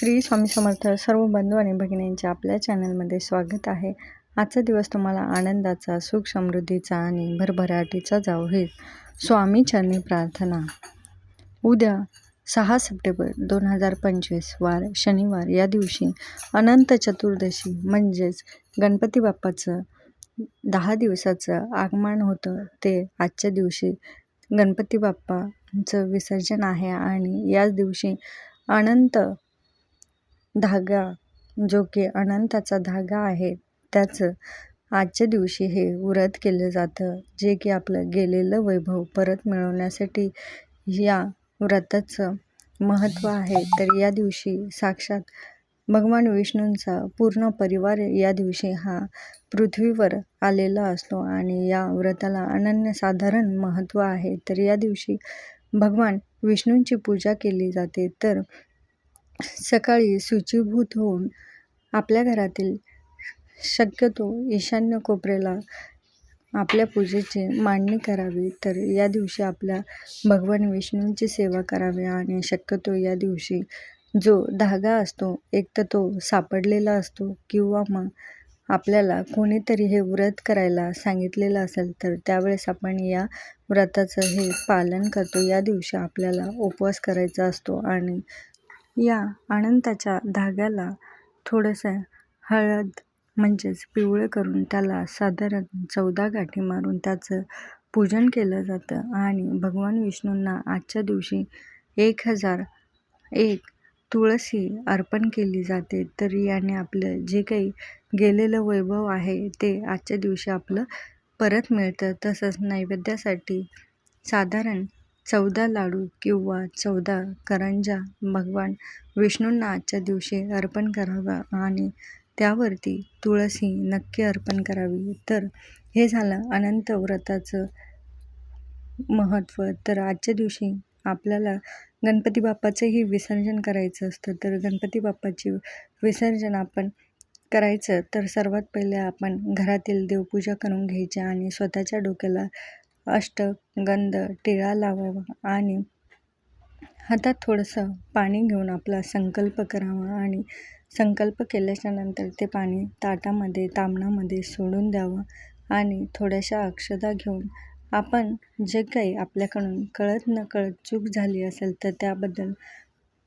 श्री स्वामी समर्थ सर्व बंधू आणि भगिनींचे आपल्या चॅनलमध्ये स्वागत आहे. आजचा दिवस तुम्हाला आनंदाचा सुख समृद्धीचा आणि भरभराटीचा जाऊ हे स्वामी चरणी प्रार्थना. उद्या सहा सप्टेंबर दोन हजार पंचवीस वार शनिवार. या दिवशी अनंत चतुर्दशी म्हणजेच गणपती बाप्पाचं दहा दिवसाचं आगमन होतं. ते आजच्या दिवशी गणपती बाप्पाचं विसर्जन आहे आणि याच दिवशी अनंत धागा जो की अनंताचा धागा आहे त्याचं आजच्या दिवशी हे व्रत केलं जातं जे की आपलं गेलेलं वैभव परत मिळवण्यासाठी या व्रताचं महत्त्व आहे. तर या दिवशी साक्षात भगवान विष्णूंचा पूर्ण परिवार या दिवशी हा पृथ्वीवर आलेला असतो आणि या व्रताला अनन्यसाधारण महत्त्व आहे. तर या दिवशी भगवान विष्णूंची पूजा केली जाते. तर सकाळी सूचीभूत होऊन आपल्या घरातील शक्यतो ईशान्य कोपऱ्याला आपल्या पूजेची मांडणी करावी तर या दिवशी आपल्या भगवान विष्णूंची सेवा करावी आणि शक्यतो या दिवशी जो धागा असतो एक तर तो सापडलेला असतो किंवा मग आपल्याला कोणीतरी हे व्रत करायला सांगितलेलं असेल तर त्यावेळेस आपण या व्रताचं हे पालन करतो. या दिवशी आपल्याला उपवास करायचा असतो आणि या अनंताच्या धाग्याला थोडंसं हळद म्हणजेच पिवळं करून त्याला साधारण चौदा गाठी मारून त्याचं पूजन केलं जातं. आणि भगवान विष्णूंना आजच्या दिवशी एक हजार एक तुळसी अर्पण केली जाते. तर याने आपलं जे काही गेलेलं वैभव आहे ते आजच्या दिवशी आपलं परत मिळतं. तसंच नैवेद्यासाठी साधारण चौदा लाडू किंवा चौदा करंजा भगवान विष्णूंना आजच्या दिवशी अर्पण करावा आणि त्यावरती तुळसी नक्की अर्पण करावी. तर हे झालं अनंत व्रताचं महत्त्व. तर आजच्या दिवशी आपल्याला गणपती बाप्पाचंही विसर्जन करायचं असतं. तर गणपती बाप्पाची विसर्जन आपण करायचं. तर सर्वात पहिले आपण घरातील देवपूजा करून घ्यायची आणि स्वतःच्या डोक्याला अष्टगंध टिळा लावावा आणि हातात थोडंसं पाणी घेऊन आपला संकल्प करावा आणि संकल्प केल्याच्यानंतर ते पाणी ताटामध्ये तामणामध्ये सोडून द्यावं आणि थोड्याशा अक्षता घेऊन आपण जे काही आपल्याकडून कळत न कळत चूक झाली असेल तर त्याबद्दल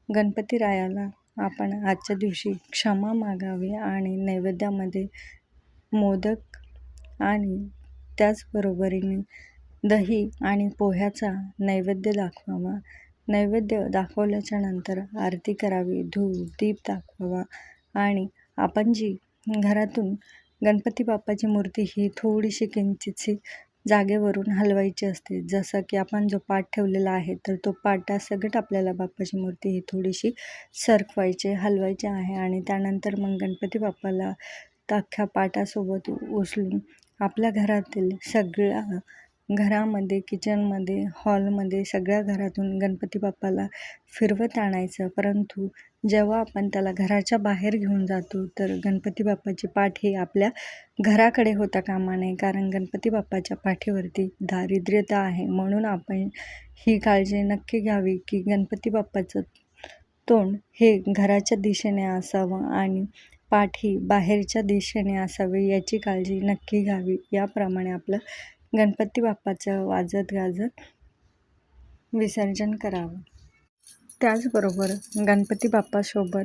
गणपतीरायाला आपण आजच्या दिवशी क्षमा मागावी आणि नैवेद्यामध्ये मोदक आणि त्याचबरोबरीने दही आणि पोह्याचा नैवेद्य दाखवावा. नैवेद्य दाखवल्याच्या नंतर आरती करावी धूप दीप दाखवावा आणि आपण जी घरातून गणपती बाप्पाची मूर्ती ही थोडीशी किंचितशी जागेवरून हलवायची असते. जसं की आपण जो पाट ठेवलेला आहे तर तो पाटासकट आपल्याला बाप्पाची मूर्ती ही थोडीशी सरकवायची हलवायची आहे आणि त्यानंतर मग गणपती बाप्पाला अख्ख्या पाटासोबत उचलून आपल्या घरातील सगळ्या घरामध्ये किचनमध्ये हॉलमध्ये सगळ्या घरातून गणपती बाप्पाला फिरवत आणायचं. परंतु जेव्हा आपण त्याला घराच्या बाहेर घेऊन जातो तर गणपती बाप्पाची पाठ ही आपल्या घराकडे होता कामा नये. कारण गणपती बाप्पाच्या पाठीवरती दारिद्र्यता आहे. म्हणून आपण ही काळजी नक्की घ्यावी की गणपती बाप्पाचं तोंड हे घराच्या दिशेने असावं आणि पाठ ही बाहेरच्या दिशेने असावी याची काळजी नक्की घ्यावी. याप्रमाणे आपलं गणपती बाप्पाचं वाजत गाजत विसर्जन करावं. त्याचबरोबर गणपती बाप्पासोबत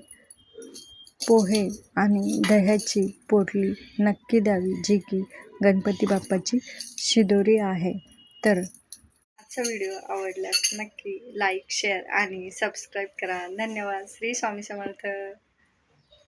पोहे आणि दह्याची पोटली नक्की द्यावी जी की गणपती बाप्पाची शिदोरी आहे. तर आजचा व्हिडिओ आवडल्यास नक्की लाईक शेअर आणि सबस्क्राईब करा. धन्यवाद. श्री स्वामी समर्थ.